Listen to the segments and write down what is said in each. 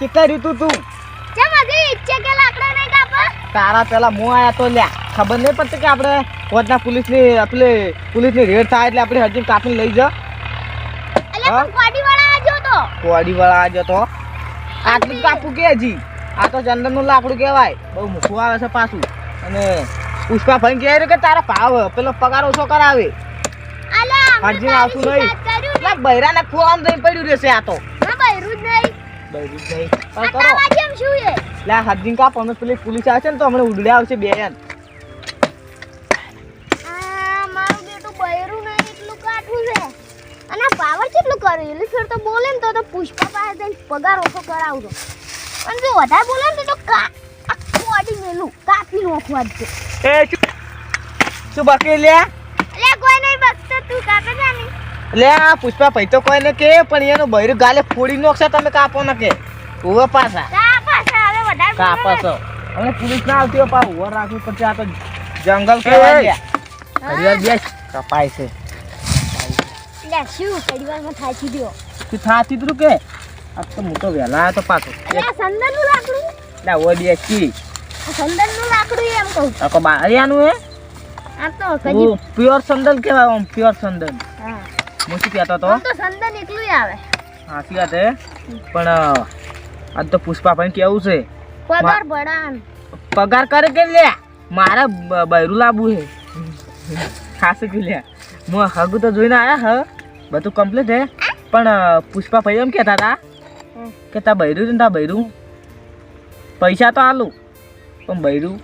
કેટલા રીતું તું? ચમ હજી ઈચ્છે કે લાકડા નહીં કાપા? તારા પેલા મો આયા તો લ્યા. ખબર નહીં પડતી કે આપણે પોલીસ પોલીસની આપણે પોલીસની રેડ થાય એટલે આપણે હજી કાપીને લઈ જા. કોડી વાળા આજો તો. કોડી વાળા આજે તો. આટલું કાપું કે હજી? આ તો ચંદનનું લાકડું કહેવાય. બહુ મૂકવું આવે છે પાછું. અને પુષ્પા ભાઈ કહે કે તારા ભાવ પેલો પગાર ઓછો કરાવે. હજી આવતું નહીં. બૈરા ને? ખોળામાં જઈને પડ્યું રહેશે આ તો. બૈરું જ નહીં. જ પણ પેલી પોલીસ આવશે ને તો હમણાં ઉડડે આવશે બે એન મારું બેટું બૈરું નહીં એટલું કાઠું છે. અને પાવર કેટલું કર્યું એટલે ફેર તો બોલે ને તો તો પુષ્પા પાસે જઈને પગાર ઓછો કરાવજો. પણ જો વધારે બોલે ને તો કા આખું અડી મેલું. કાપી નોખવા જ એ શું બાકી લે કોઈ નહીં બસ તું કાપે જા ને લે આ પુષ્પા ભાઈ તો કોઈને કે પણ એનું બૈરું ગાલે ફોડી નોખશે તમે કાપો ન કે. ઉવે પાછા. કાપા હવે વધારે કાપો બોલે છો હવે પોલીસ ના આવતી પા ઊભો રાખવું પડશે આ તો જંગલ કહેવાય. હા. હરિવાર બેસ. કપાય છે. લે શું પરિવારમાં થાચી દો તું થાચી તું કે? આ તો હું તો વહેલા આવ્યો તો પાછો. આ સંદનનું લાકડું. લે ઓ બેસ કી. સંદરનું લાકડું એમ કહું. આ કો બારિયાનું હે. આ તો કજી પ્યોર સંદલ કહેવાય આમ પ્યોર સંદલ હા. હું શું કહેતો હતો તો સંદન એકલું આવે. સાચી વાત હે. પણ આજ તો પુષ્પા ભાઈ કેવું છે? પગાર બડાન પગાર કરે કે લે મારે બૈરું લાવવું હે. ખાસ કે લે હું હગું તો જોઈને આયા હ. બધું કમ્પ્લીટ હે. પણ પુષ્પા ભાઈ એમ કહેતા હતા કે તા બૈરું છે ને તા બૈરું. પૈસા તો આલું પણ બૈરું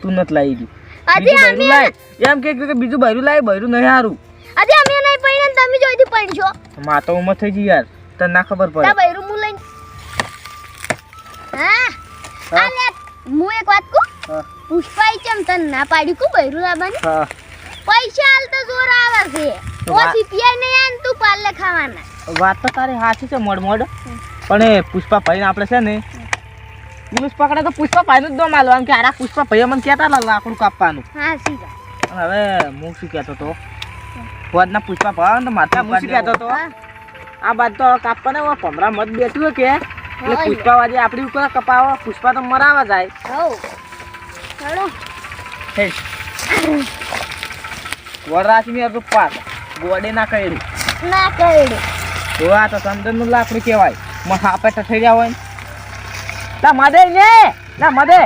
તું નથી લાવી ગયું બીજું બૈરું લાય. એમ કે બીજું બૈરું લાય બૈરું નહીં સારું હજી અમે તમે જોઈથી પડશો માં તો ઉમર થઈ ગઈ યાર. તને ના ખબર તા પડે બૈરું મુ લઈને હા. હા. આ લે મુ એક વાત કહું. હા, પુષ્પાઈ ચમ તને ના પાડી કુ બૈરું લાવવાની? હા. પૈસા હાલ તો જોર આવે છે. તો ઓ ને આન તું પાલે ખાવાના. વાત તો તારી સાચી છે મોડ મોડ. પણ એ પુષ્પા ભાઈ આપણે છે ને પુલિસ પકડે તો પુષ્પા ભાઈ નું જ દો માલવાનું કે આરા પુષ્પા ભાઈ મને કેતા લાકડું કાપવાનું. હા સીધા. હવે હું શું કહેતો તો? વધના પુષ્પા ભાઈ તો માથા મૂકી કહેતો તો આ બાદ તો કાપવાને પમરા મત બેઠું કે? એટલે પુષ્પા વાજી આપણી ઉપર કપાવો પુષ્પા તો મરાવા જાય. વરરાશમી હતું પાક. ગોડે ના કરેલું ના કરડે તો આ તો ચંદનનું લાકડું કહેવાય. માં આપે તો થઈ ગયા હોય ને. લા મદે ને લા મદે.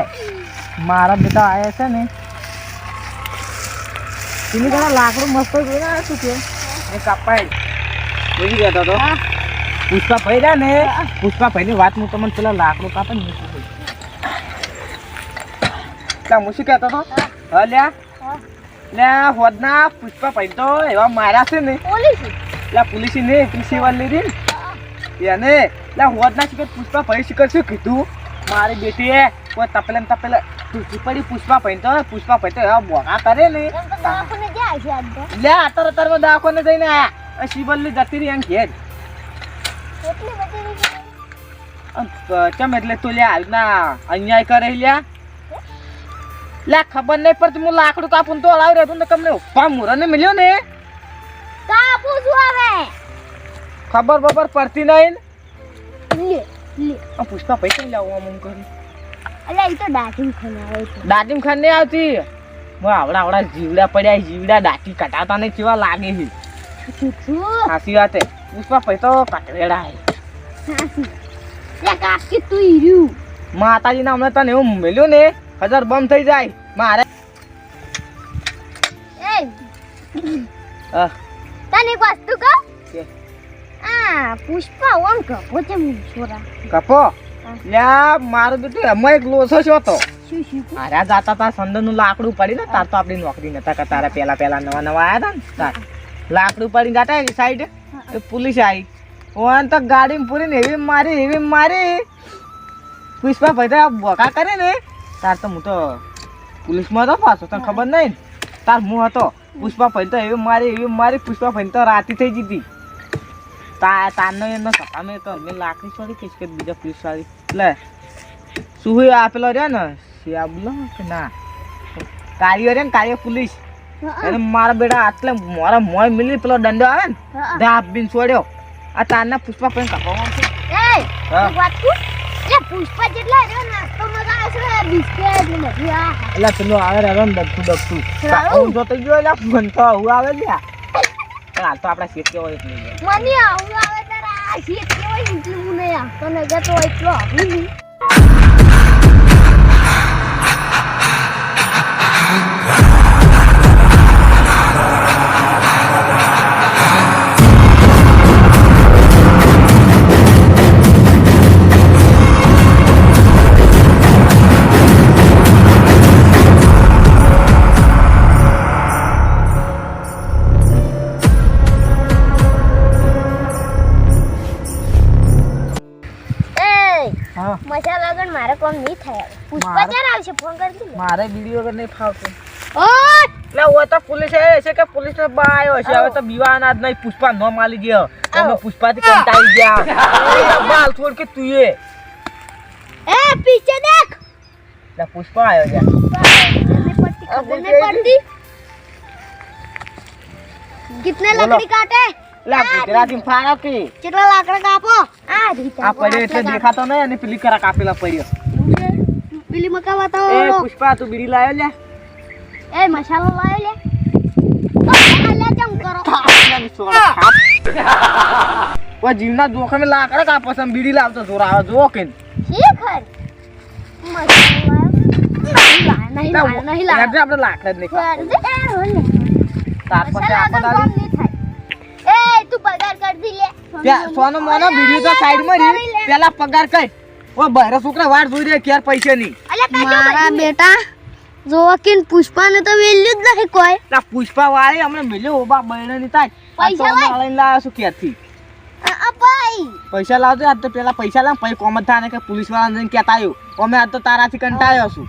મારા બેટા આયા છે ને તેની ઘણા લાકડું મસ્ત જોઈને આવ્યા શું કે. એ કાપાય বুঝી ગયા તો. પુષ્પા ભાઈ રહ્યા ને? પુષ્પા ભાઈની વાત હું તમને પેલા લાકડું કાપે ને મૂકી દઉં. લા હું શું કહેતો હતો હા લ્યા. લ્યા હોદના પુષ્પા ભાઈ તો એવા માર્યા છે ને. પોલીસ. પોલીસી ને પીસી વાળી લીધી એને લા હોદ ના શિકર પુષ્પા ભાઈ શિકર શું કીધું? મારી બેટી કોઈ તપેલે ને તપેલે પડી પુષ્પા ભાઈ તો પુષ્પા ભાઈ તો એવા બોગા કરે ને. લે અતર અતરમાં દવાખાને જઈને આયા. શિવલ્લી જતી રહી એમ ઘેર. ચમ એટલે તું લે હાલ ના અન્યાય કરે લ્યા લે ખબર નહીં પડતી હું લાકડું કાપું તો લાવી રહ્યો ને તમને ઉપા મુરને મળ્યો ને. કાપું છું હવે. ખબર બબર પડતી નહીં લે લે. પુષ્પા કઈ લાવવા મમ કરી. અલ્યા એ તો દાઢી ખનાવે છે. દાટીમ ખાન નહીં આવતી. હું આવડા આવડા જીવડા પડ્યા જીવડા દાટી કટાતા ને કેવા લાગે છે? છું છું સાચી વાત હે પુષ્પા ભાઈ તો કટવેડા લે કાકી તું હીર્યું. માતાજીના હમણાં તને એવું મળ્યું ને હજાર બમ થઈ જાય. મારે તને એક વસ્તુ કહું? આ પુષ્પા ઓમ કપો છે છોરા. કપો લ્યા મારું બેટું એમાં એક લોસો છો તો. અરે, જાતા તા સંદરનું લાકડું પડી ને, તાર તો આપણી નોકરી નતા કે તારા પેલા પેલા નવા નવા આયા હતા ને, તાર. લાકડું પડી જાતા એ સાઈડ પોલીસ આવી ઓન તો ગાડી પૂરી ને એવી મારી એવી મારી. પુષ્પા ભાઈ તો બોકા કરે ને. તાર તો હું તો પોલીસમાં હતો પાછો, તને ખબર નહીં તાર હું હતો. પુષ્પા ભાઈ તો એવી મારી એવી મારી. પુષ્પા ભાઈ તો રાતી થઈ જીતી તા તારનો તો લાકડી છોડી કહીશ કે બીજા પીસ વાળી. લે શું રહ્યો ને? શિયાબલો કે ના? રે ને કાળીઓ પુલિસ. મારા બેટા આટલે મારા મોય મિલી પેલો દંડો આવે ને ધાપ બીન છોડ્યો. આ તારના પુષ્પા પણ કાપવામાં છે? એટલે પુષ્પા જેટલા નાસ્તો મજા આવે બિસ્કિટ ને બધું આ. એટલે પેલો આવે રે જોતો ગયો એટલે ફોન તો આવું આવે લ્યા હાલ તો આપણે શીત કેવો જાય મને આવું આવે તારે આ શીત કેવો એટલું નહીં આવતો નગર તો એટલો આવું નહીં મારે બીડી વગર નહીં ફાવતું ઓય એટલે હું તો પોલીસ એ છે કે પોલીસ ને બા આવ્યો છે હવે તો બીવાના જ નહીં પુષ્પા નો માલી ગયો તમે આવો. પુષ્પાથી કંટાળી ગયા બાલ છોડ કે તું એ એ પીછે દેખ એટલે પુષ્પા આવ્યો છે नहीं पड़ती अब खबर वो नहीं क्या पड़ती कितने बोलो। लकड़ी काटे એટલે ગુજરાતી ફાળો કે કેટલા લાકડા કાપો આ રીતે આ પડ્યો એટલે દેખાતો નહીં અને પેલી કરા કાપેલા પડ્યો પેલી મકા એ બતાવો પુષ્પા તું બીડી લાયો લે. એ મસાલો લાયો લે. લે જમ કરો. ઓ જીવના જોખમે લાકડા કાપો છે બીડી લાવતો જોર આવે જો કે આપણે લાકડા જ નહીં એ તું પગાર કર દી લે સોનો મોનો બીડી તો રહી. પેલા પગાર કઈ ઓ બહેરા છોકરા વાટ જોઈ રહ્યા ક્યાર પૈસા નહીં મારા બેટા જોવા પુષ્પા ને તો વેલ્યુ જ નહીં કોઈ. લા પુષ્પા વાળી મેલ્યો ઓ ઓબા બહેરા ની તાજ પૈસા. લઈને લાવ્યો છું ક્યાંથી પૈસા લાવજો આજ તો પેલા પૈસા લાવ પછી કોમ જ થાય ને કે પોલીસવાળા જઈને કહેતા આવ્યું અમે આજ તો તારાથી કંટાળ્યો છું.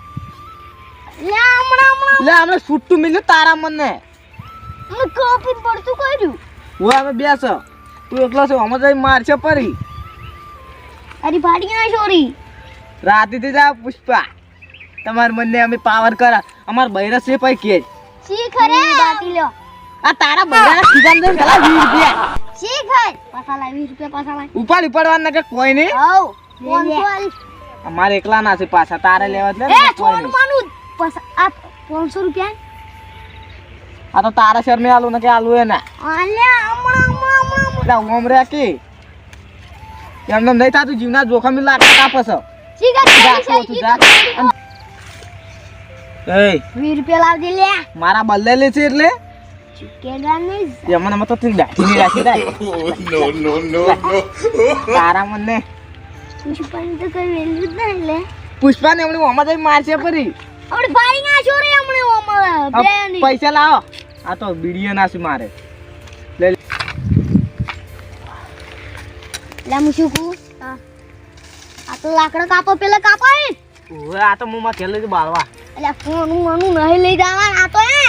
લે હમણાં હમણાં. અમે છૂટું મિલ્યું તારા મને કોપી પડતું કર્યું? હું અમે બેસ. તું એકલો છો અમે જઈ મારશે પરી અરે ભાડી ના છોરી. રાતીથી જા પુષ્પા. તમાર મને અમે પાવર કરા અમાર બૈરા છે. પછી કે શી ખરે બાકી લો આ તારા બૈરા સીધા દે ગલા વીસ રૂપિયા. શી ખર પાછા લાવી રૂપિયા પાછા લાવી ઉપાડ ઉપાડવાના કે કોઈ નહીં. હવ કોણ આલી અમારે એકલા ના છે પાછા તારે લેવા જ એ ને કોઈ થોડું માનું આ પાંચસો રૂપિયા આ તો તારા શરમે આલુ ને કે આલુ એ ના અલ્યા હમણાં હમણાં હમણાં એટલે ઓમ રે કે એમને નહીં થતું જીવના જોખમ લાગતા કાપે છે રૂપિયા લાવજે લે. મારા છે એટલે? એમને તો દાઢી રાખી દે તારા મને. પુષ્પાની તો કઈ વેલ્યુ જ નહીં લે. પુષ્પા ને એમની ઓમાં જઈ મારશે પરી આપણે છોરી એમણે પૈસા લાવો. આ તો બીડીઓ ના છે મારે લે. હું શું કહું? આ તો લાકડા કાપો પેલા કાપાય. ઓવે, આ તો મુમાં ખેલે છે બાળવા. એટલે ફોન મનું નહીં લઈ જવા આ તો એ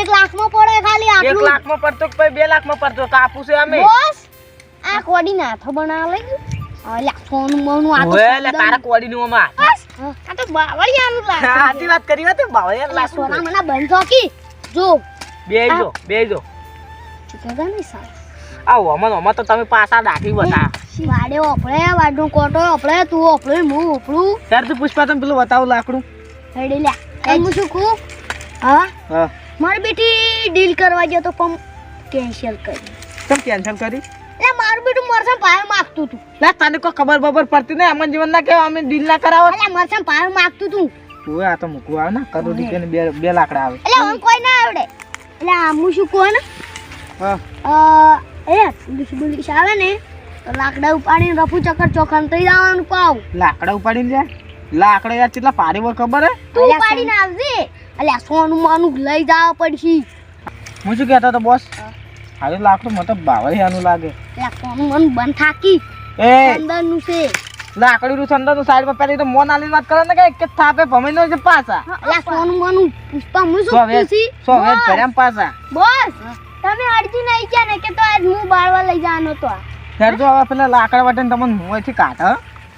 એક લાખમાં પડે ખાલી એક આટલું. લાખમાં પડતો કે બે લાખમાં પડતો? કાપું છે અમે. બોસ આ કોડી નાથો બનાવ લઈ એટલે ફોન મનું આ તો ઓવે, લે તારા કોડી નું અમાર આ તો બાવળિયાનું લાગે સાચી વાત કરી વાત બાવળિયા એટલે લાખ સોના મના બંધ ચોકી જો. બેજો બેજો આ ઓમન ઓમન તો તમે પાછા દાખી બતા વાડે ઓપળે વાડનો કોટો ઓપળે તું ઓપળે હું ઓપળું. તાર તું પુષ્પા તમે પેલું બતાવું લાકડું. હેડી લે એમ હું શું કહું? હા? હા. મારી બેટી ડીલ કરવા ગયો તો પણ કેન્સલ કરી. કેમ કેન્સલ કરી? એ મારું બેટું મરસમ પાયો માગતું તું. લે તને કોઈ ખબર બબર પડતી ને અમન જીવન ના કે અમે ડીલ ના કરાવો એટલે મરસમ પાયો માગતું તું. તું આ તો મૂકવા આવે ને. કરોડ રૂપિયા બે બે લાકડા આવે. એટલે હું કોઈ ના આવડે. એટલે આમ શું કહું ને? હા. અ, એ પોલીસ આવે ને તો લાકડા ઉપાડીને રફુ ચક્કર ચોખણ થઈ જવાનું પાવ લાકડા ઉપાડીને જાય? લાકડા યાર કેટલા ભારે હોય ખબર હે? તું ઉપાડીને આવજે. આ સોનું માનું લઈ જાવ પડશે. હું શું કહેતો તો બોસ? હારે લાકડું મતલબ બાવળિયાનું લાગે. એટલે આ સોનું માનું બંધ થાકી. એ! અંદરનું છે. લાકડી નું સંદરનું સાઈડમાં પેલી તો મોન આલી વાત કરે ને કે કે થાપે ભમીનો છે પાછા. એટલે આ સોનું માનું પુષ્પા હું શું પૂછી સો વેચ ભરામ પાછા. બોસ તમે અડજી નહીં કે ને કે તો આજ હું બાળવા લઈ જવાનો તો આ. ત્યારે હવે પેલા લાકડા વાટે તમને મોંથી કાઢ?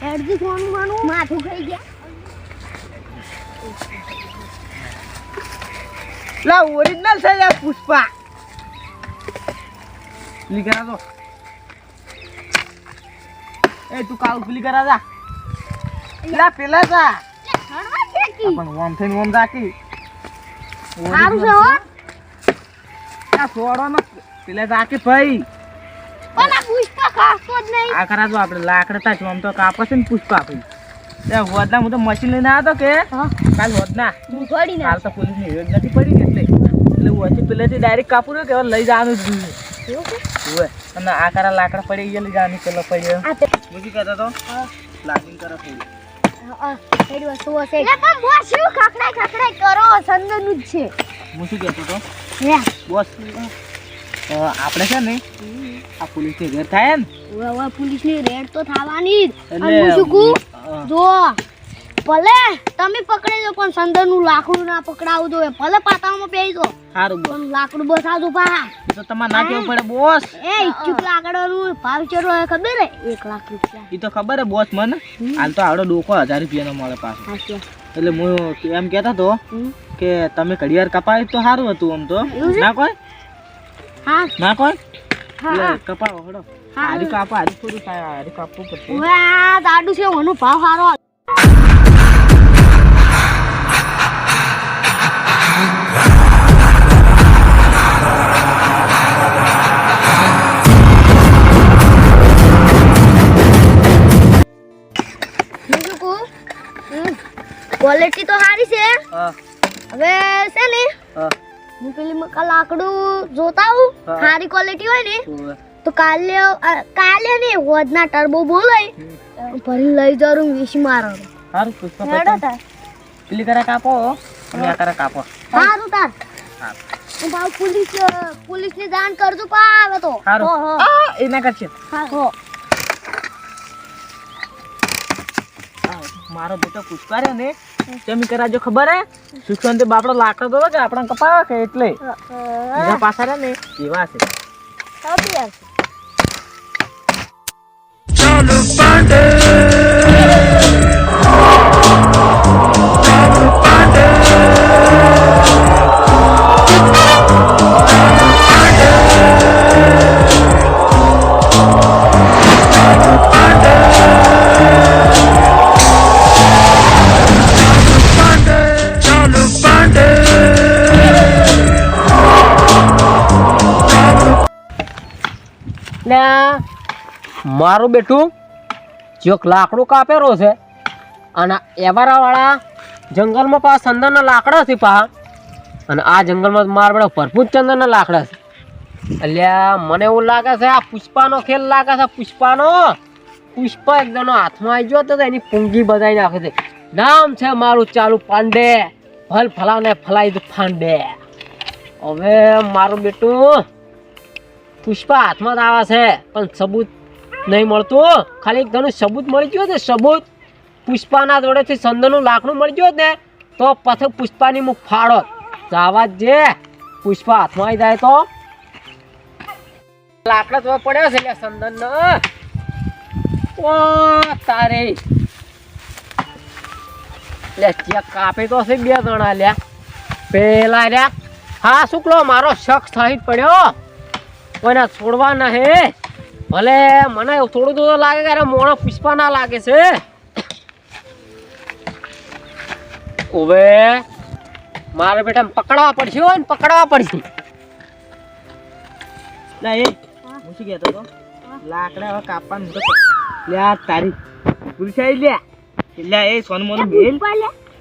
હેડજી સોનું માનું માથું ખાઈ ગયા. લા ઓરિજિનલ છે યાર પુષ્પા. પેલી કરા દો એ તું કાલ પેલી કરા જા. લા પેલા જા. પણ ઓમ થઈને ઓમ રાખી. સારું છે હો. આ સોડવાનો પેલા રાખી ભાઈ. પણ આ પુષ્પા જ નહીં. આ આપણે લાકડતા તા આમ તો કાપે છે ને પુષ્પા ભાઈ ત્યાં હોદના હું તો મશીન લઈને આવ્યો કે કાલ હોદના. કાલ તો પોલીસની હેડ નથી પડી એટલે. એટલે વચ્ચે પેલેથી ડાયરેક્ટ કાપું કે હવે લઈ જવાનું જ જોઈએ અને આ કરા લાકડા પડી ગયા લઈ જવાની પેલો પડ્યો મૂકી કહેતો તો લાગીને કરો? છે. તો? અ, આપણે છે ને આ પોલીસની રેડ થાય ને હવે પોલીસની રેડ તો થવાની જ. અને હું શું કહું? જો ભલે તમે પકડી દો પણ સંદનનું લાકડું ના પકડાવું જોઈએ ભલે પાતાળમાં બેહી દો સારું પણ લાકડું બસાવજો પા તો તમારે ના કેવું પડે બોસ. એ ઇચ્છુક લાકડાનું ભાવ ચડો હોય ખબર હે? એક લાખ રૂપિયા. એ તો ખબર હે બોસ મને. હાલ તો આવડો ડોકો હજાર રૂપિયાનો મળે પાછો. એટલે હું એમ કહેતો તો કે તમે ઘડિયાળ કપાવી તો સારું હતું આમ તો. ના કોઈ? હા. ના કોઈ? કપાવો હડો. હારી કાપો હારી થોડું હારી કાપવું પડશે. આ દાડુ છે એનો ભાવ સારો ક્વોલિટી તો સારી છે. હવે છે ને હા હું પેલી લાકડું જોતા આવું સારી ક્વોલિટી હોય ને તો કાલે કાલે ને હોદના ટર્બો બોલાય ભરી લઈ જરૂર વીસ મારો. સારું પુષ્પા હેડો તાર. પેલી કરા કાપો અને આ કરા કાપો. સારું તાર. હું. ભાવ પોલીસ પોલીસ ને જાણ કરજો પા આવે તો. સારું. હો, હો. આ, એ ના કરશે. હા, હો. મારો બેટો પુષ્પા રહ્યો ને તેમ કરાજો ખબર હે? સુખવંત બાપડો લાકડો દો કે આપણે કપાવે કે એટલે. બીજા પાછા રે ને એવા છે. ચાલો વાત મારું બેટું ચોક લાકડું કાપેલો છે. અને એવારાવાળા જંગલમાં પા ચંદનના લાકડા છે પા. અને આ જંગલમાં મારા બેટા ભરપૂર ચંદનના લાકડા છે. એટલે મને એવું લાગે છે આ પુષ્પાનો ખેલ લાગે છે, પુષ્પાનો. પુષ્પા એકદમ હાથમાં આવી ગયો તો એની પૂંગી બધાઈ નાખે છે. નામ છે મારું ચાલુ પાંડે. ફલ ફલાને ફલાઈ દે ફાંડે. હવે મારું બેટું પુષ્પા હાથમાં જ આવે છે, પણ સબૂત નહીં મળતું ખાલી એક તને સબૂત મળી ગયું ને સબૂત. પુષ્પાના જોડેથી સંદનનું લાકડું મળી ગયું ને તો પછી પુષ્પાની મુખ ફાળો જાવા જે પુષ્પા હાથમાં આવી જાય તો. લાકડા તો પડ્યો છે એટલે સંદન ઓ, તારે. લે ચેક કાપી તો છે બે જણા લ્યા. પેલા લ્યા, હા શુક્લો મારો શખ થઈ પડ્યો. કોઈને છોડવા ના હે ભલે મને થોડું થોડું લાગે કે મોણો પુષ્પા ના લાગે છે. ઓવે મારે બેટા પકડવા પડશે હોય ને પકડવા પડશે. ના એ. હું. શું કહેતો લાકડા હવે કાપવાનું તો લે તારી પુરુષાઈ લે. એટલે એ સોન મોન પુષ્પા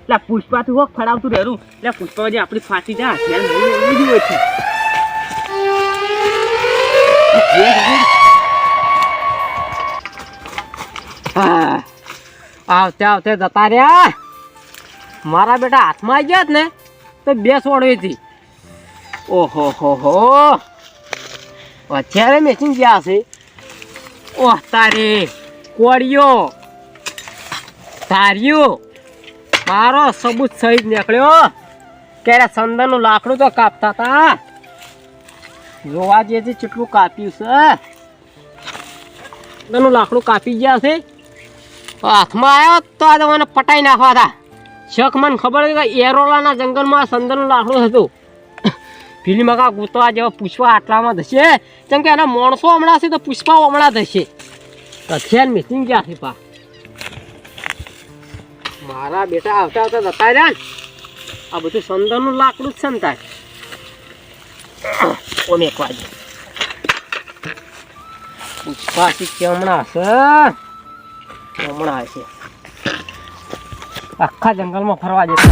લા. પુષ્પા તું હોક ફડાવતું રહેરું. એટલે પુષ્પા જે આપણી ફાટી જા હથિયાર એવું જ હોય છે. આવતે આવતે જતા રહ્યા. મારા બેટા હાથમાં આવી ગયા ને, તો બે સોડવી હતી. ઓહો, હો હો. અત્યારે મેચિંગ ગયા છે. ઓહ, તારી કોળિયો તારીઓ મારો સબૂત સહિત નીકળ્યો. ક્યારે સંદનનું લાકડું તો કાપતા હતા. જોવા જઈએ છે કેટલું કાપ્યું છે. સંદનનું લાકડું કાપી ગયા છે. હાથમાં આવ્યો તો આ તો મને પટાઈ નાખવા હતા. શક મને ખબર હતી કે એરોલાના જંગલમાં સંદનનું લાકડું હતું. ફિલ્મમાં કા ગૂંતવા જેવા પુષ્પા આટલામાં ધસે. કેમ કે એના માણસો હમણાં છે તો પુષ્પા હમણાં થશે કથિયાન મિસિંગ ગયા છે પા. મારા બેટા આવતા આવતા જતા રહ્યા આ બધું સંદનનું લાકડું જ છે ને તાર. ઓમ એક વાગે. પુષ્પા શીખ્યા હમણાં હશે? હમણાં હશે આખા જંગલમાં ફરવા જશે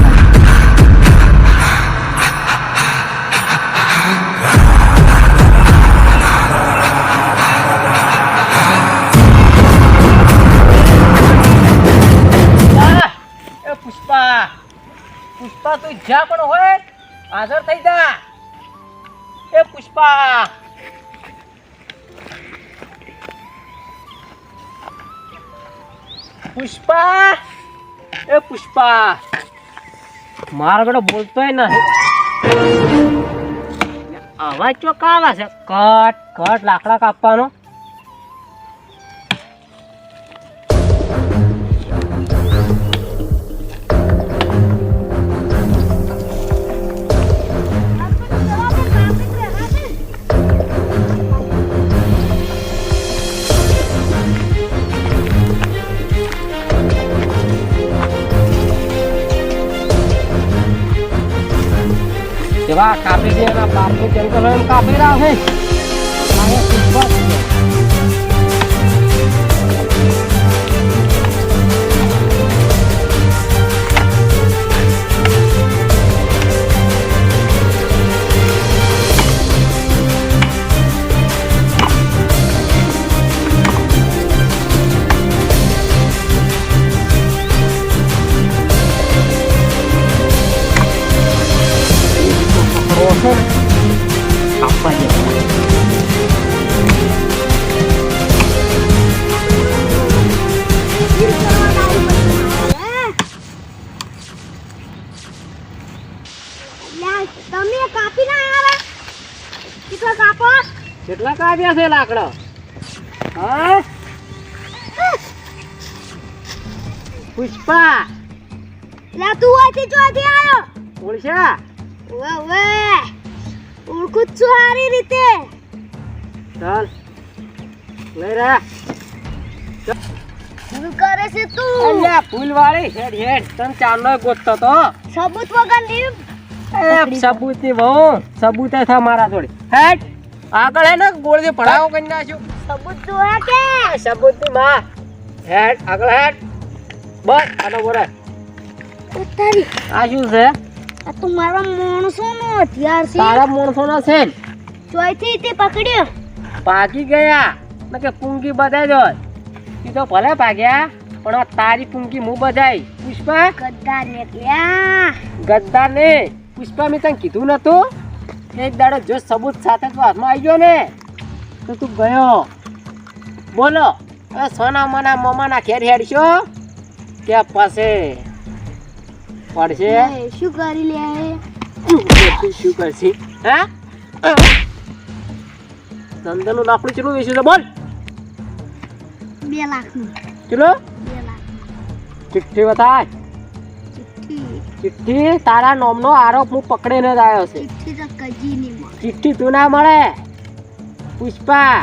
એ પુષ્પા. પુષ્પા તું જ્યાં પણ હોય હાજર થઈ જા. એ પુષ્પા. પુષ્પા! એ પુષ્પા! મારા ગળો બોલતોય નહીં. અવાજ ચો કાવા છે. કટ કટ લાકડા કાપવાનો. જેવા કાપી દે એના બાપનું જંગલ હોય એમ કાપી રાખે પુષ્પા. લે તું આથી જો આથી આવ્યો ઓળશા. ઓવે ઓવે. ઓળખું છું સારી રીતે. ચાલ લઈ રહ્યા શું કરે છે તું? અલ્યા ફૂલવાળી હેડ હેડ. તન ચાંદલો ગોતતો તો. સબૂત વગર લીવ એ સબૂતની બહુ સબૂત થા મારા જોડે. હેડ આગળ હે ને ગોળ જે કરી નાખ્યું. સબૂત તો હે કે? સબૂતની માં. હેડ આગળ હેડ. બસ આનો બોરે ઉતારી. આ શું છે? આ તો મારા માણસોનો હથિયાર છે. તારા છે ને. ચોથી તે પકડ્યો. પાકી ગયા? ને કે પૂંગી બધાઈ દો એ તો ભલે ભાગ્યા પણ આ તારી પૂંગી હું બધાઈ પુષ્પા? ગદ્દાર નીકળ્યા ગદ્દાર ને પુષ્પા મેં તને કીધું નતું? એક દાડો જો સબૂત સાથે તું હાથમાં આવી ગયો ને તો તું ગયો. બોલો સોના મના મમાના ઘેર હેડશો? કે પાસે પડશે? શું કરી લે? શું કરશે? હા? ધંધાનું લાકડું ચેટલું વેચ્યું છે બોલ? બે લાખનું. ચેટલું બે લાખ ચિઠ્ઠી બતાય. ચિઠ્ઠી. તારા નામનો આરોપ હું પકડીને જ આવ્યો છે. ચિઠ્ઠી તો કજી નહીં મળે. ચિઠ્ઠી તું ના મળે. પુષ્પા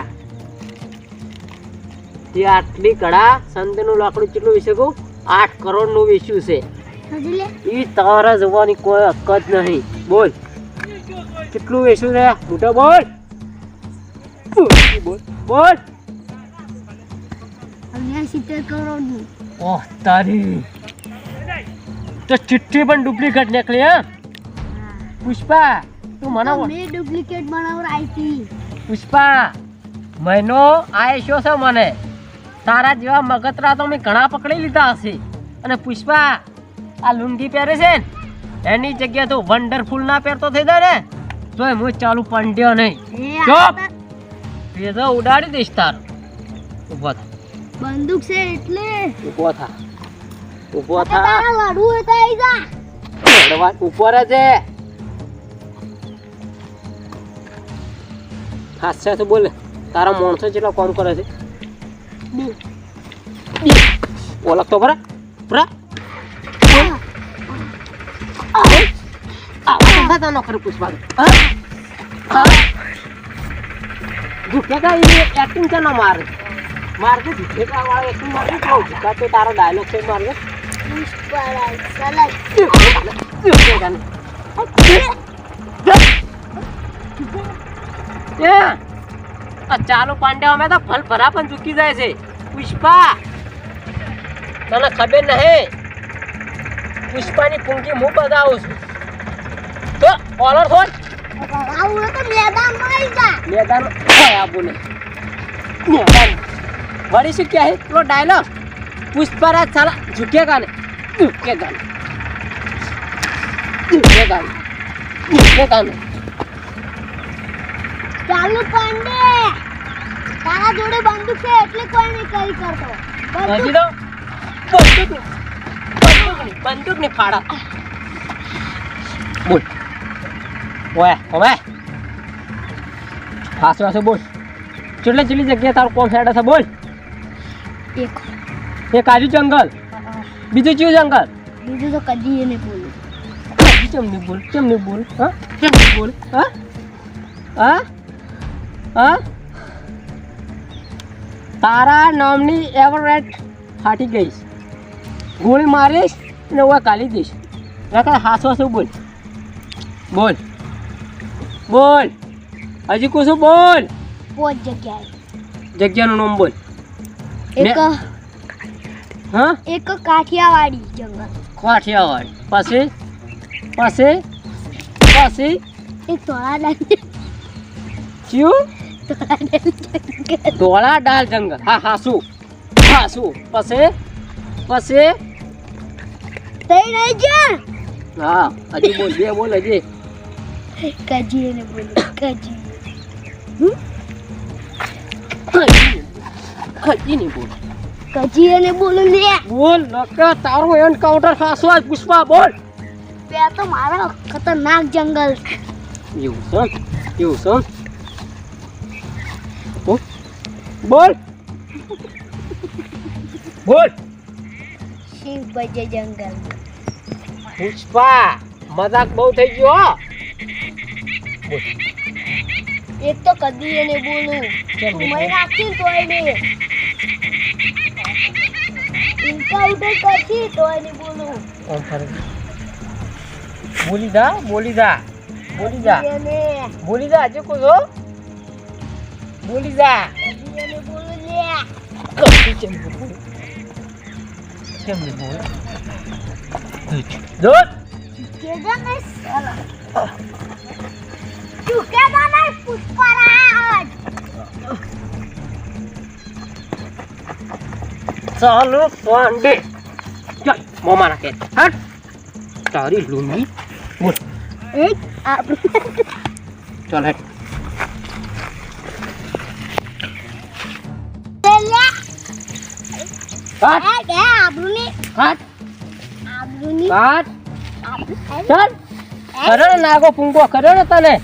તે આટલી કડા સંતનું લાકડું ચેટલું વિશે કહું આઠ કરોડનું વેચ્યું છે. એ તારા જવાની કોઈ હક જ નહીં. બોલ. કેટલું વેચ્યું છે મોટા બોલ. બોલ. બોલ. અગિયાર સિત્તેર કરોડનું. ઓહ તારી. તો ચિઠ્ઠી પણ ડુપ્લિકેટ નીકળી હા? પુષ્પા તું મને મેં ડુપ્લિકેટ બનાવરાઈ પુષ્પા મહિનો આયશો છે મને? તારા જેવા મગતરા તો મેં ઘણા પકડી લીધા હશે. અને પુષ્પા આ લુંગી પહેરે છે ને એની જગ્યાએ તો વન્ડરફુલ ના પહેરતો થઈ જાય ને. તોય હું ચાલુ પંડ્યો નહીં. એ એ તો ઉડાડી દઈશ તારો. ઊભો થા. બંદૂક છે એટલે. ઊભો થા. ઊભો થા. તારા લડવું હોય તો આઈ જા. લડવા ઉપર છે હાસ્ય તો બોલે. તારા માણસો જેટલા કામ કરે છે. બે ઓળખતો બરા બરા આવા નો ખરું પુષ્પા ગુઠેકા એ એક્ટિંગ છે ના મારે મારે તો ગુઠેકા વાળા એક્ટિંગ મારે તો ગુઠા તો તારો ડાયલોગ છે મારે પુષ્પરાજ સલાઈ ગુઠેકા કચ્ચારો પાંડ્યા અમે તો ફલ ભરા પણ ચૂકી જાય છે પુષ્પા તને ખબર નહીં પુષ્પાની પૂંકી હું બતાવું છું તો ઓલર ખોલ આવું તો મેદાનમાં આવી જા મેદાન આ બોલે મેદાન વળી શું કહે પેલો ડાયલોગ પુષ્પરાજ સાલા ઝુકે ગાને ઝુકે ગાને ઝુકે ગાને ઝુકે ગાને ચાલુ પાંડે. તારા જોડે બંદૂક છે એટલે કોઈ નહીં કરી કરતો. હજી બંદૂક તો બંદૂકની બંદૂકની બંદૂકની ફાડા. બોલ. ઓય ઓય. હાસો હાસો બોલ. ચેટલે ચેટલી જગ્યાએ તારું કોણ હેડ છે બોલ. એક. એક આજુ જંગલ. બીજું કયું જંગલ? બીજું તો કદી એને બોલું. ચમ નહીં બોલ? ચમ નહીં બોલ? હા? ચમ નહીં બોલ? હા? હા? હા? તારા નામની એવરેટ ફાટી ગઈશ. ગોળી મારીશ ને હું કાઢી દઈશ. નકર હાસો શું બોલ? બોલ. બોલ. હજી કુશું બોલ. પોચ જગ્યાએ. જગ્યાનું નામ બોલ. એક હા? એક કાઠિયાવાડી જંગલ. કાઠિયાવાડી. પછી? પછી? પછી? એક ડાંગે ચિયું ધોળા ડાળ જંગલ. હા હા શું? હા શું? પછી પછી તઈ નહીં જા હા હજી બોલ બે બોલ હજી. કજી એને બોલું કજી હજી નહીં બોલ. કજી એને બોલું લે બોલ નકર તારું એન્કાઉન્ટર આજ પુષ્પા બોલ. બે તો મારો ખતરનાક જંગલ. એવું સર એવું છે? બોલ. બોલ. બજે જંગલ. પુષ્પા મજાક બહુ થઈ ગયો એક તો કદી એને બોલું. કેમ તું મય નાખી તોય ને ઇન્કાઉન્ટર કરશી તોય ને બોલું. બોલી જા બોલી જા બોલી જા. બોલી જા હજી કુછ બોલી જા. કદી એને બોલું લે કશું કેમ નહીં બોલ કેમ નહીં બોલ જો કેજા ને સાલા તું કેજા ને પુષ્પરાજ ચાલો પાંડે ચાલ મોમા નાખે હટ તારી લુંગી કાટ. એ કે આબરૂની. કાટ. આબરૂની. કાટ. ચાલ. કરણ નાગો પૂંગો કરણ તને.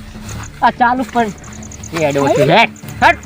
આ ચાલુ પણ એડો છે હટ.